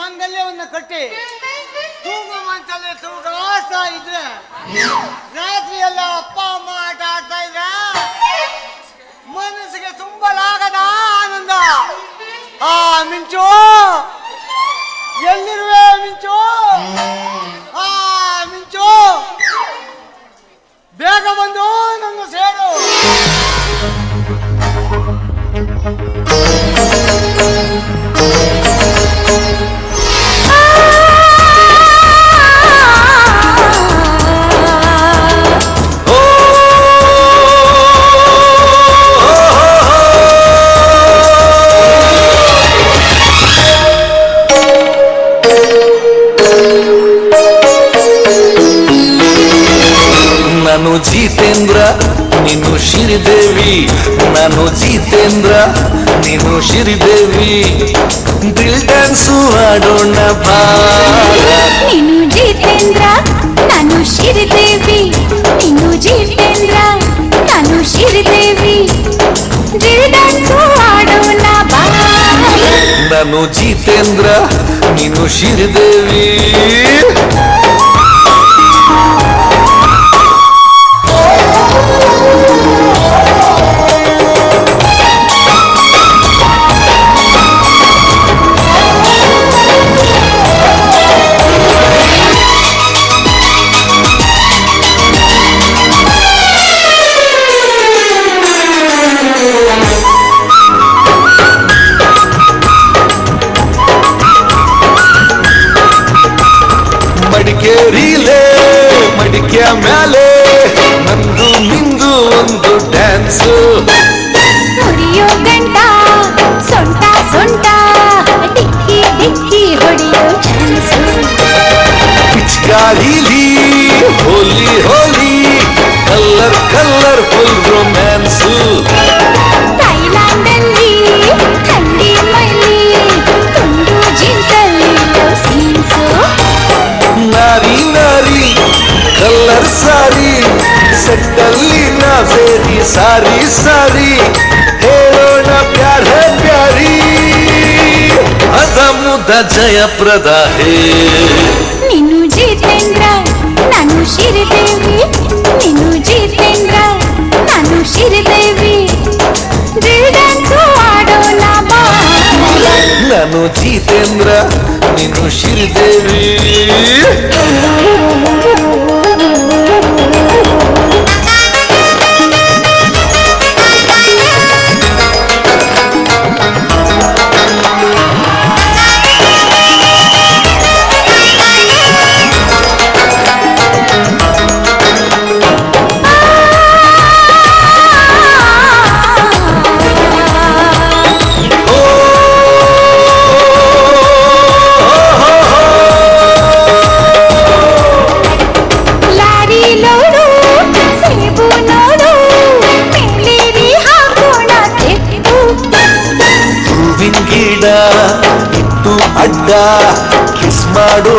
ಮಾಂಗಲ್ಯವನ್ನು ಕಟ್ಟಿ. ತೂಗು ಮಂಚಲ್ಲಿ ತೂಗಾಡ್ತಾ ಇದ್ರೆ ರಾತ್ರಿ ಎಲ್ಲ ಅಪ್ಪ, ಅಮ್ಮ ಆಟ ಆಡ್ತಾ ಇದ್ರೆ ಮನಸ್ಸಿಗೆ ತುಂಬಲಾಗದ ಆನಂದ. ಆ ಮಿಂಚು, ಎಲ್ಲಿರುವೆ ಮಿಂಚು? ನೀನು ಶ್ರೀದೇವಿ ನಾನು ಜಿತೇಂದ್ರ ನೀನು ಶ್ರೀದೇವಿ ಡ್ರಿಲ್ ಡ್ಯಾನ್ಸು ಆಡೋಣ ಬಾರ ನೀನು ಜಿತೇಂದ್ರ ನಾನು ಶ್ರೀದೇವಿ ನೀನು ಜಿತೇಂದ್ರ ನಾನು ಶ್ರೀದೇವಿ ಡ್ರಿಲ್ ಡ್ಯಾನ್ಸು ಆಡೋಣ ಬಾ ನಾನು ಜಿತೇಂದ್ರ ನೀನು ಶ್ರೀದೇವಿ ಮಡಿಕೇರಿಲೇ ಮಡಿಕೆಯ ಮೇಲೆ ನಂದು ನಿಂದು ಒಂದು ಡ್ಯಾನ್ಸು ಹೊಡಿಯೋ ಗಂಟ ಸೊಂಟ ಸೊಂಟ ಡಿಕ್ಕಿ ಡಿಕ್ಕಿ ಹೊಡಿಯೋ chance ಪಿಚ್ಕಾರಿಲಿ Holi Holi colour colour full romance ಸೆಟ್ಟಲ್ಲಿ ನಾ ಸೇರಿ ಸಾರಿ ಸಾರಿ ಹೇಳೋಣ ಪ್ಯಾರ ಪ್ಯಾರಿ ಅದ ಮುದ ಜಯಪ್ರದ ಹೇ ನೀನು ಜಿತೇಂದ್ರ ನಾನು ಶ್ರೀದೇವಿ ನೀನು ಜಿತೇಂದ್ರ ನಾನು ಶ್ರೀದೇವಿ ಡ್ರಿಲ್ ಡ್ಯಾನ್ಸು ಆಡೋಣ ಬಾ ನಾನು ಜಿತೇಂದ್ರ ನೀನು ಶ್ರೀದೇವಿ ಸ್ಟಾಪು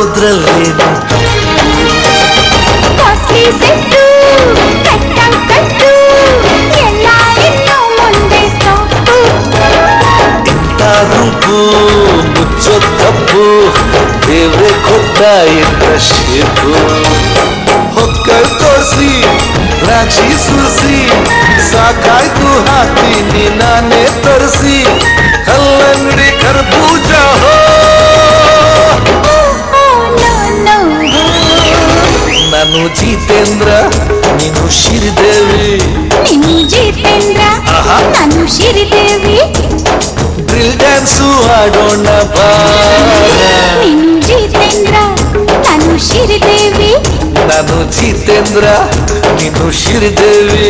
ಇಂಥ ರೂಪು ಮುಚ್ಚೋ ತಪ್ಪು ದೇವ್ರೆ ಕೊಟ್ಟ ಎಂತ ಶೇಪು ಹೊಕ್ಕಳ್ ತೋರಿಸಿ ದ್ರಾಕ್ಷಿ ಸುರಿಸಿ ಸಾಕಾಯ್ತು ಹಾಕ್ತೀನಿ ನಾನೇ ತರಿಸಿ ನಾನು ಜಿತೇಂದ್ರ ನೀನು ಶ್ರೀದೇವಿ ನೀನು ಜಿತೇಂದ್ರ ಆಹಾ. ನಾನು ಶ್ರೀದೇವಿ ಡ್ರಿಲ್ ಡ್ಯಾನ್ಸು ಆಡೋಣ ಬಾ ನೀನು ಜಿತೇಂದ್ರ ನಾನು ಶ್ರೀದೇವಿ ನಾನು ಜಿತೇಂದ್ರ ನೀನು ಶ್ರೀದೇವಿ